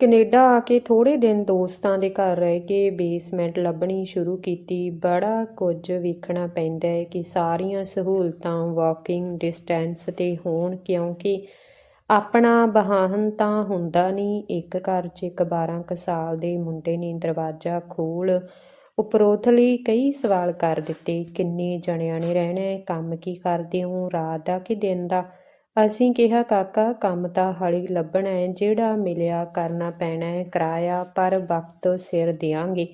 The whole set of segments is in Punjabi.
ਕੈਨੇਡਾ ਆ ਕੇ ਥੋੜ੍ਹੇ ਦਿਨ ਦੋਸਤਾਂ ਦੇ ਘਰ ਰਹਿ ਕੇ ਬੇਸਮੈਂਟ ਲੱਭਣੀ ਸ਼ੁਰੂ ਕੀਤੀ। ਬੜਾ ਕੁਝ ਵੇਖਣਾ ਪੈਂਦਾ ਹੈ ਕਿ ਸਾਰੀਆਂ ਸਹੂਲਤਾਂ ਵਾਕਿੰਗ ਡਿਸਟੈਂਸ 'ਤੇ ਹੋਣ, ਕਿਉਂਕਿ ਆਪਣਾ ਵਾਹਨ ਤਾਂ ਹੁੰਦਾ ਨਹੀਂ। ਇੱਕ ਘਰ 'ਚ ਇੱਕ 12 ਕੁ ਸਾਲ ਦੇ ਮੁੰਡੇ ਨੇ ਦਰਵਾਜ਼ਾ ਖੋਲ੍ਹ ਉਪਰੋਥਲੀ ਕਈ ਸਵਾਲ ਕਰ ਦਿੱਤੇ। ਕਿੰਨੇ ਜਣਿਆਂ ਨੇ ਰਹਿਣਾ ਹੈ? ਕੰਮ ਕੀ ਕਰਦੇ ਹੋ? ਰਾਤ ਦਾ ਕਿ ਦਿਨ ਦਾ? ਅਸੀਂ ਕਿਹਾ, ਕਾਕਾ, ਕੰਮ ਤਾਂ ਹਾਲੀ ਲੱਭਣਾ ਹੈ, ਜਿਹੜਾ ਮਿਲਿਆ ਕਰਨਾ ਪੈਣਾ ਹੈ, ਕਿਰਾਇਆ, ਪਰ ਵਕਤ ਸਿਰ ਦਿਆਂਗੇ।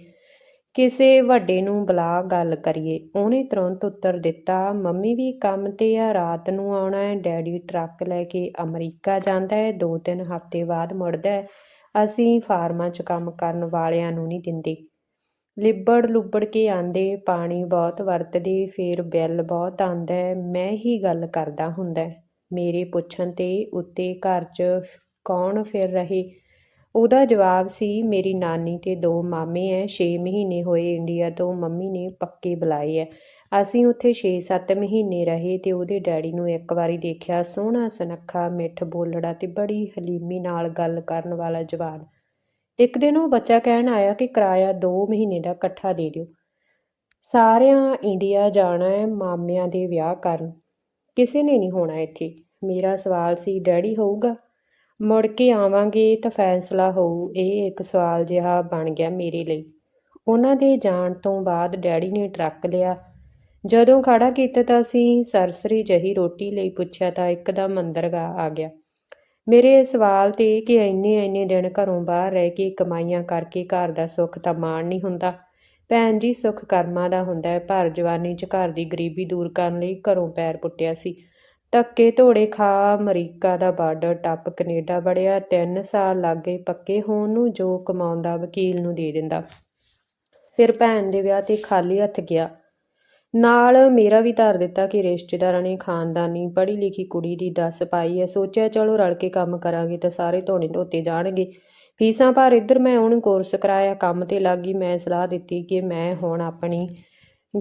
ਕਿਸੇ ਵੱਡੇ ਨੂੰ ਬੁਲਾ ਗੱਲ ਕਰੀਏ। ਉਹਨੇ ਤੁਰੰਤ ਉੱਤਰ ਦਿੱਤਾ, ਮੰਮੀ ਵੀ ਕੰਮ ਤੇ ਆ, ਰਾਤ ਨੂੰ ਆਉਣਾ ਹੈ, ਡੈਡੀ ਟਰੱਕ ਲੈ ਕੇ ਅਮਰੀਕਾ ਜਾਂਦਾ ਹੈ, ਦੋ ਤਿੰਨ ਹਫ਼ਤੇ ਬਾਅਦ ਮੁੜਦਾ ਹੈ। ਅਸੀਂ ਫਾਰਮਾਂ 'ਚ ਕੰਮ ਕਰਨ ਵਾਲਿਆਂ ਨੂੰ ਨਹੀਂ ਦਿੰਦੇ। ਲਿਬੜ ਲੁੱਬੜ ਕੇ ਆਂਦੇ, ਪਾਣੀ ਬਹੁਤ ਵਰਤਦੇ, ਫੇਰ ਬਿੱਲ ਬਹੁਤ ਆਂਦਾ ਮੈਂ ਹੀ ਗੱਲ ਕਰਦਾ ਹੁੰਦਾ ਮੇਰੇ ਪੁੱਛਣ ਤੇ ਉੱਤੇ ਘਰ 'ਚ ਕੌਣ ਫਿਰ ਰਹੇ? ਉਹਦਾ ਜਵਾਬ ਸੀ, ਮੇਰੀ ਨਾਨੀ ਤੇ ਦੋ ਮਾਮੇ ਐ 6 ਮਹੀਨੇ ਹੋਏ ਇੰਡੀਆ ਤੋਂ, ਮੰਮੀ ਨੇ ਪੱਕੇ ਬੁਲਾਏ ਐ। ਅਸੀਂ ਉੱਥੇ 6-7 ਮਹੀਨੇ ਰਹੇ ਤੇ ਉਹਦੇ ਡੈਡੀ ਨੂੰ ਇੱਕ ਵਾਰੀ ਦੇਖਿਆ, ਸੋਹਣਾ ਸੁਨੱਖਾ, ਮਿੱਠ ਬੋਲੜਾ ਤੇ ਬੜੀ ਹਲੀਮੀ ਨਾਲ ਗੱਲ ਕਰਨ ਵਾਲਾ ਜਵਾਨ। ਇੱਕ ਦਿਨ ਉਹ ਬੱਚਾ ਕਹਿਣ ਆਇਆ ਕਿ ਕਿਰਾਇਆ 2 ਮਹੀਨੇ ਦਾ ਇਕੱਠਾ ਦੇ ਦਿਓ। ਸਾਰਿਆਂ, ਇੰਡੀਆ ਜਾਣਾ ਹੈ ਮਾਮਿਆਂ ਦੇ ਵਿਆਹ ਕਰਨ। ਕਿਸੇ ਨੇ ਨਹੀਂ ਹੋਣਾ ਇੱਥੇ। ਮੇਰਾ ਸਵਾਲ ਸੀ, ਡੈਡੀ ਹੋਊਗਾ? ਮੁੜ ਕੇ ਆਵਾਂਗੇ ਤਾਂ ਫੈਸਲਾ ਹੋਊ। ਇਹ ਇੱਕ ਸਵਾਲ ਜਿਹਾ ਬਣ ਗਿਆ ਮੇਰੇ ਲਈ। ਉਹਨਾਂ ਦੇ ਜਾਣ ਤੋਂ ਬਾਅਦ ਡੈਡੀ ਨੇ ਟਰੱਕ ਲਿਆ। ਜਦੋਂ ਖੜਾ ਕੀਤਾ ਤਾਂ ਅਸੀਂ ਸਰਸਰੀ ਜਹੀ ਰੋਟੀ ਲਈ ਪੁੱਛਿਆ ਤਾਂ ਇੱਕਦਮ ਅੰਦਰਗਾ ਆ ਗਿਆ। ਮੇਰੇ ਸਵਾਲ ਤੇ ਕਿ ਇੰਨੇ ਇੰਨੇ ਦਿਨ ਘਰੋਂ ਬਾਹਰ ਰਹਿ ਕੇ ਕਮਾਈਆਂ ਕਰਕੇ ਘਰ ਦਾ ਸੁੱਖ ਤਾਂ ਮਾਣ ਨਹੀਂ ਹੁੰਦਾ। ਭੈਣ ਜੀ, ਸੁੱਖ ਕਰਮਾਂ ਦਾ ਹੁੰਦਾ ਹੈ। ਭਰ ਜਵਾਨੀ 'ਚ ਘਰ ਦੀ ਗਰੀਬੀ ਦੂਰ ਕਰਨ ਲਈ ਘਰੋਂ ਪੈਰ ਪੁੱਟਿਆ ਸੀ। ਧੱਕੇ ਧੋੜੇ ਖਾ ਅਮਰੀਕਾ ਦਾ ਬਾਰਡਰ ਟੱਪ ਕੈਨੇਡਾ ਵੜਿਆ। 3 ਸਾਲ ਲੱਗੇ ਪੱਕੇ ਹੋਣ ਨੂੰ ਜੋ ਕਮਾਉਂਦਾ ਵਕੀਲ ਨੂੰ ਦੇ ਦਿੰਦਾ। ਫਿਰ ਭੈਣ ਦੇ ਵਿਆਹ ਤੇ ਖਾਲੀ ਹੱਥ ਗਿਆ। ਨਾਲ ਮੇਰਾ ਵੀ ਧਰ ਦਿੱਤਾ ਕਿ ਰਿਸ਼ਤੇਦਾਰਾਂ ਨੇ ਖਾਨਦਾਨੀ ਪੜ੍ਹੀ ਲਿਖੀ ਕੁੜੀ ਦੀ ਦੱਸ ਪਾਈ ਹੈ। ਸੋਚਿਆ, ਚਲੋ ਰਲ ਕੇ ਕੰਮ ਕਰਾਂਗੇ ਤਾਂ ਸਾਰੇ ਧੋਣੇ ਧੋਤੇ ਜਾਣਗੇ। ਫੀਸਾਂ ਪਰ ਇੱਧਰ ਮੈਂ ਉਹਨੂੰ ਕੋਰਸ ਕਰਾਇਆ, ਕੰਮ ਤੇ ਲੱਗੀ ਮੈਂ ਸਲਾਹ ਦਿੱਤੀ ਕਿ ਮੈਂ ਹੁਣ ਆਪਣੀ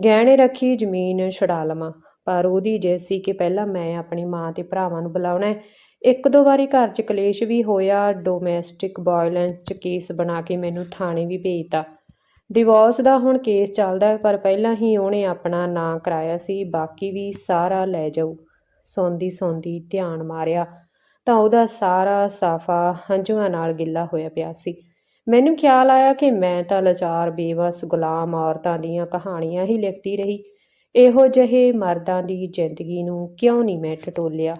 ਗਹਿਣੇ ਰੱਖੀ, ਜ਼ਮੀਨ ਛਡਾ ਲਵਾਂ। ਪਰ ਉਹਦੀ ਜੇ ਸੀ ਕਿ ਪਹਿਲਾਂ ਮੈਂ ਆਪਣੀ ਮਾਂ ਤੇ ਭਰਾਵਾਂ ਨੂੰ ਬੁਲਾਉਣਾ ਹੈ। ਇੱਕ ਦੋ ਵਾਰੀ ਘਰ 'ਚ ਕਲੇਸ਼ ਵੀ ਹੋਇਆ ਡੋਮੈਸਟਿਕ ਵਾਇਲੈਂਸ 'ਚ ਕੇਸ ਬਣਾ ਕੇ ਮੈਨੂੰ ਥਾਣੇ ਵੀ ਭੇਜਤਾ। ਡਿਵੋਰਸ ਦਾ ਹੁਣ ਕੇਸ ਚੱਲਦਾ ਹੈ, ਪਰ ਪਹਿਲਾਂ ਹੀ ਉਹਨੇ ਆਪਣਾ ਨਾਂ ਕਰਾਇਆ ਸੀ, ਬਾਕੀ ਵੀ ਸਾਰਾ ਲੈ ਜਾਊ। ਸੌਂਦੀ ਸੌਂਦੀ ਧਿਆਨ ਮਾਰਿਆ। ਤਾਂ ਉਹਦਾ ਸਾਰਾ ਸਾਫਾ ਹੰਝੂਆਂ ਨਾਲ ਗਿੱਲਾ ਹੋਇਆ ਪਿਆ ਸੀ। ਮੈਨੂੰ ਖਿਆਲ ਆਇਆ ਕਿ ਮੈਂ ਤਾਂ ਲਾਚਾਰ, ਬੇਵਸ, ਗੁਲਾਮ ਔਰਤਾਂ ਦੀਆਂ ਕਹਾਣੀਆਂ ਹੀ ਲਿਖਦੀ ਰਹੀ। ਇਹੋ ਜਿਹੇ ਮਰਦਾਂ ਦੀ ਜ਼ਿੰਦਗੀ ਨੂੰ ਕਿਉਂ ਨਹੀਂ ਮੈਂ ਟਟੋਲਿਆ?